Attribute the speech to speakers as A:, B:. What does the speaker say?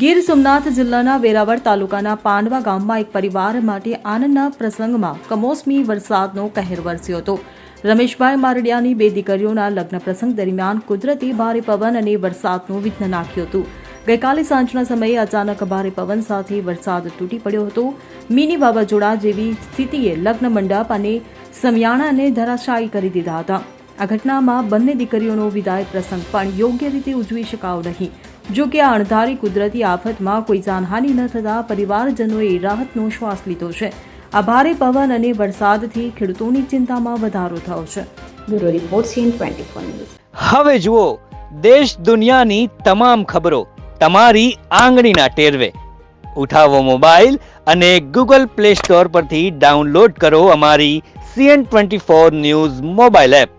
A: ગીર સોમનાથ જિલ્લાના વેરાવળ તાલુકાના પાંડવા ગામમાં એક પરિવાર માટે આનંદના પ્રસંગમાં કમોસમી વરસાદનો કહેર વરસ્યો હતો. રમેશભાઈ મારડિયાની બે દીકરીઓના લગ્ન પ્રસંગ દરમિયાન કુદરતી ભારે પવન અને વરસાદનું વિઘ્ન નાખ્યું હતું. ગઈકાલે સાંજના સમયે અચાનક ભારે પવન સાથે વરસાદ તૂટી પડ્યો હતો. મિની વાવાઝોડા જેવી સ્થિતિએ લગ્ન મંડપ અને સમિયાણાને ધરાશાયી કરી દીધા હતા. આ ઘટનામાં બંને દીકરીઓનો વિદાય પ્રસંગ પણ યોગ્ય રીતે ઉજવી શકાયો નહીં. જો કે આ અણધારી કુદરતી આફતમાં કોઈ જાનહાનિ ન થતાં પરિવારજનોએ રાહતનો શ્વાસ લીધો છે. આ ભારે પવન અને વરસાદથી ખેડૂતોની ચિંતામાં વધારો થયો છે.
B: Bureau report CN news.
C: હવે જુઓ દેશ દુનિયાની તમામ ખબરો તમારી આંગળીના ટેરવે. ઉઠાવો મોબાઈલ અને ગૂગલ પ્લે સ્ટોર પરથી ડાઉનલોડ કરો અમારી CN twenty four news mobile app.